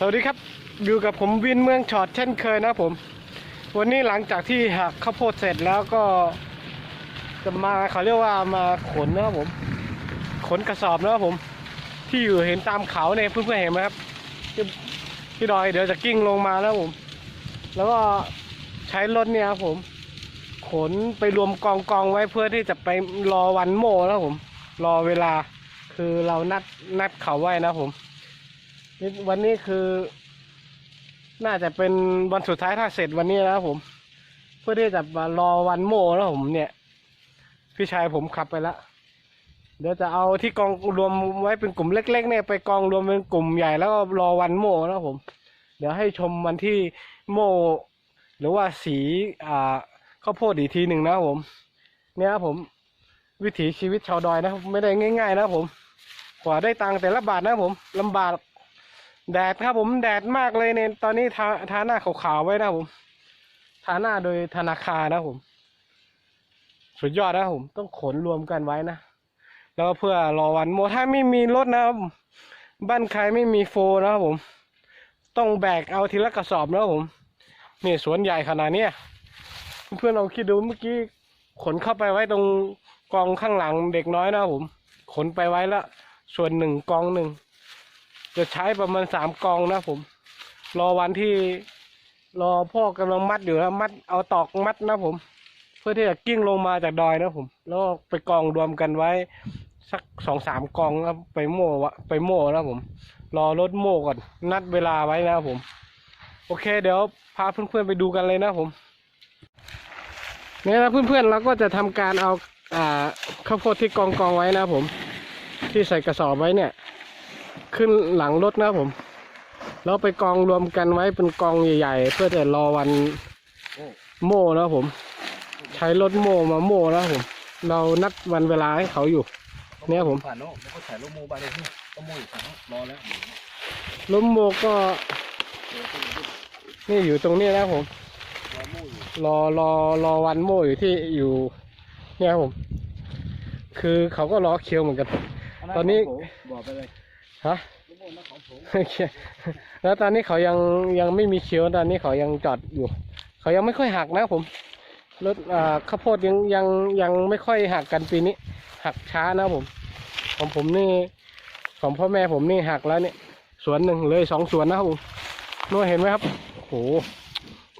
สวัสดีครับอยู่กับผมวินเมืองช็อตเช่นเคยนะผม วันนี้หลังจากที่หักข้าวโพดเสร็จแล้วก็จะมาเขาเรียกว่ามาขนนะครับผม ขนกระสอบนะครับผม ที่อยู่เห็นตามเขาเนี่ยเพื่อนๆเห็นไหมครับที่ดอยเดี๋ยวจะกิ้งลงมาแล้วผม แล้วก็ใช้รถเนี่ยครับผม ขนไปรวมกองกองไว้เพื่อที่จะไปรอวันโม่นะครับผม รอเวลาคือเรานัดนัดเขาไว้นะผม นี่วันนี้คือ น่าจะเป็นวันสุดท้ายถ้าเสร็จวันนี้นะครับผม เพื่อที่จะมารอวันโม่แล้วผมเนี่ย พี่ชายผมขับไปแล้วเดี๋ยวจะเอาที่กองรวมไว้เป็นกลุ่มเล็ก ๆ เนี่ยไปกองรวมเป็นกลุ่มใหญ่แล้วก็รอวันโม่นะครับผม เดี๋ยวให้ชมวันที่โม่หรือว่าสีอ่าข้าวโพดอีกทีหนึ่งนะครับผม เนี่ยผม วิถีชีวิตชาวดอยนะไม่ได้ง่าย ๆ นะผม กว่าได้ตังค์แต่ละบาทนะผมลำบาก แดดครับผมแดดมากเลยเนี่ยตอนนี้ทาทาหน้าขาวๆไว้นะผมทาหน้าโดยธนาคารนะผม สุดยอดนะผม ต้องขนรวมกันไว้นะแล้วเพื่อรอวันโมถ้าไม่มีรถนะครับบ้านใครไม่มีโฟนะครับผม ต้องแบกเอาทีละกระสอบนะผมนี่สวนใหญ่ขนาดนี้เพื่อนๆลองคิดดูเมื่อกี้ขนเข้าไปไว้ตรงกองข้างหลังเด็กน้อยนะผม ขนไปไว้ละส่วนหนึ่งกองหนึ่ง จะใช้ประมาณสามกองนะผม รอวันที่รอพ่อกำลังมัดอยู่นะมัดเอาตอกมัดนะผม เพื่อที่จะกิ้งลงมาจากดอยนะผม แล้วไปกองรวมกันไว้ สักสองสามกองแล้วไปโม่วะไปโม่นะผม รอรถโม่ก่อน นัดเวลาไว้นะผม โอเค เดี๋ยวพาเพื่อนๆไปดูกันเลยนะผมเนี่ยนะเพื่อนๆเราก็จะทำการเอาอ่าข้าวโพดที่กองกองไว้นะผม ที่ใส่กระสอบไว้เนี่ย ขึ้นหลังรถนะครับผม แล้วไปกองรวมกันไว้เป็นกองใหญ่ ๆ เพื่อจะรอวันโม่นะครับผม ใช้รถโม่มาโม่นะครับผม เรานัดวันเวลาให้เขาอยู่ เนี่ยผมผ่านโน่แล้วก็ถ่ายรูปโมบายเลยที่ก็โมอยู่ผ่านโน่รอแล้วรถโม่ก็ นี่อยู่ตรงนี้นะครับผมรอโมอยู่รอรอรอวันโม่อยู่ที่อยู่ เนี่ยผม คือเขาก็รอเคียวเหมือนกัน ตอนนี้บอกไปเลย ฮะรูปโมนั่นของผมโอเคแล้วตอนนี้เขายังยังไม่มีเคี้ยวตอนนี้เขายังจอดอยู่ เขายังไม่ค่อยหักนะครับผมรถอ่าข้าวโพดยังยังยังไม่ค่อยหักกันปีนี้ หักช้านะครับผม ของผมนี่ของพ่อแม่ผมนี่หักแล้วเนี่ยสวนหนึ่งเลยสองสวนนะครับผมนู่นเห็นไหมครับโอ้โห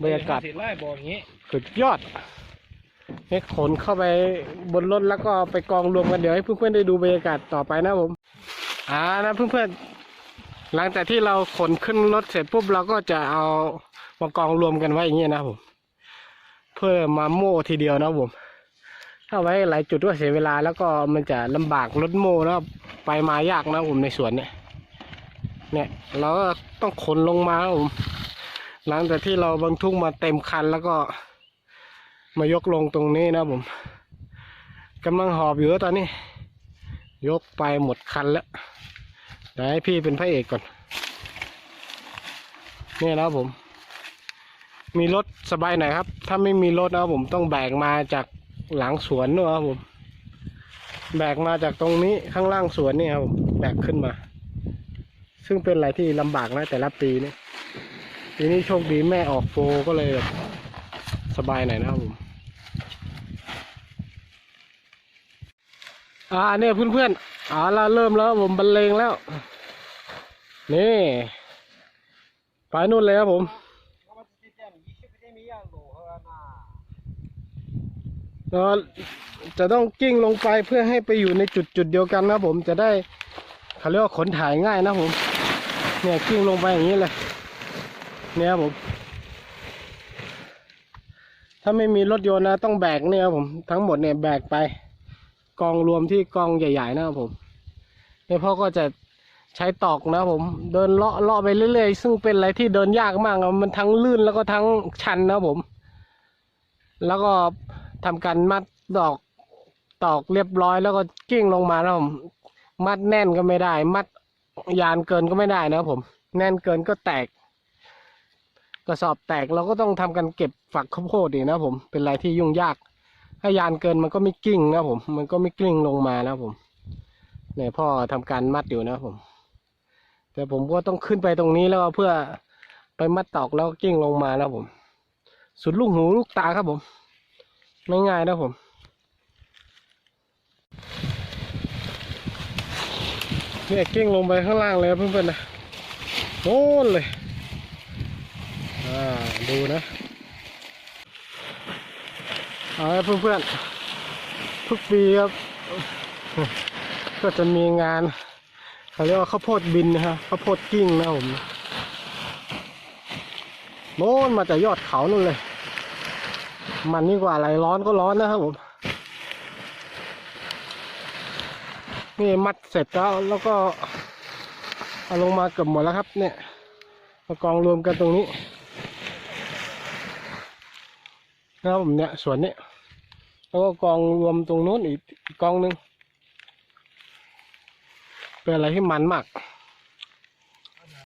บรรยากาศสิไล่บอกอย่างงี้สุดยอดเนี่ยขนเข้าไปบนรถแล้วก็ไปกองรวมกันเดี๋ยวให้เพื่อนๆได้ดูบรรยากาศต่อไปนะครับผม อ่านะเพื่อนๆ หลังจากที่เราขนขึ้นรถเสร็จปุ๊บเราก็จะเอามากองรวมกันไว้อย่างเงี้ยนะผม เพื่อมาโม่ทีเดียวนะผม ถ้าไว้หลายจุดก็เสียเวลาแล้วก็มันจะลำบากรถโม่นะไปมายากนะผมในสวนเนี่ย เนี่ยเราก็ต้องขนลงมาครับผม หลังจากที่เราบรรทุกมาเต็มคันแล้วก็ มายกลงตรงนี้นะผมกำลังหอบอยู่ตอนนี้ ยกไปหมดคันแล้ว ดี๋ยวให้พี่เป็นพระเอกก่อน นี่นะครับผม มีรถสบายหน่อยครับ ถ้าไม่มีรถนะครับผมต้องแบกมาจากหลังสวนนะครับผม แบกมาจากตรงนี้ข้างล่างสวนนี่ครับผมแบกขึ้นมา ซึ่งเป็นอะไรที่ลำบากนะแต่ละปีนี่ปีนี้โชคดีแม่ออกโฟก็เลยแบบสบายหน่อยนะครับผม อ่าเนี่ยเพื่อนๆอ่าเราเริ่มแล้วผมบรรเลงแล้ว นี่ไปนู่นเลยครับผมเราจะต้องกิ้งลงไปเพื่อให้ไปอยู่ในจุดจุดเดียวกันนะผมจะได้เขาเรียกว่าขนถ่ายง่ายนะผม เนี่ยกิ้งลงไปอย่างนี้เลย เนี่ยผม ถ้าไม่มีรถยนต์นะต้องแบกเนี่ยผมทั้งหมดเนี่ยแบกไป กองรวมที่กองใหญ่ ๆ นะครับผมเนี่ยพ่อก็จะใช้ตอกนะครับผม เดินเลาะเลาะไปเรื่อยๆ ซึ่งเป็นอะไรที่เดินยากมากอะมันทั้งลื่นแล้วก็ทั้งชันนะครับผม แล้วก็ทำการมัดดอกตอกเรียบร้อยแล้วก็กิ้งลงมานะครับผมมัดแน่นก็ไม่ได้ มัดยานเกินก็ไม่ได้นะครับผม แน่นเกินก็แตก กระสอบแตกเราก็ต้องทำการเก็บฝักข้าวโพดอีกนะครับผม เป็นอะไรที่ยุ่งยาก ถ้ายานเกินมันก็ไม่กิ้งนะผม มันก็ไม่กลิ้งลงมานะผมเนี่ยพ่อทำการมัดอยู่นะผม แต่ผมก็ต้องขึ้นไปตรงนี้แล้วเพื่อไปมัดตอกแล้วกิ้งลงมานะครับผม สุดลูกหูลูกตาครับผม ไม่ง่ายนะผมเนี่ยกิ้งลงไปข้างล่างเลยเพื่อนๆนะโน่นเลย อ่า ดูนะ เอาละเพื่อนๆทุกปีครับ ก็จะมีงานเขาเรียกว่าข้าวโพดบินนะครับข้าวโพดกิ้งนะผมโน่นมาจากยอดเขานู่นเลย มันนี่กว่าอะไรร้อนก็ร้อนนะครับผมนี่มัดเสร็จแล้วแล้วก็เอาลงมาเกือบหมดแล้วครับ เนี่ยมากองรวมกันตรงนี้ นะครับผมเนี่ยส่วนนี้แล้วก็กองรวมตรงนู้นอีกอีกกองหนึ่งเป็นอะไรที่มันมาก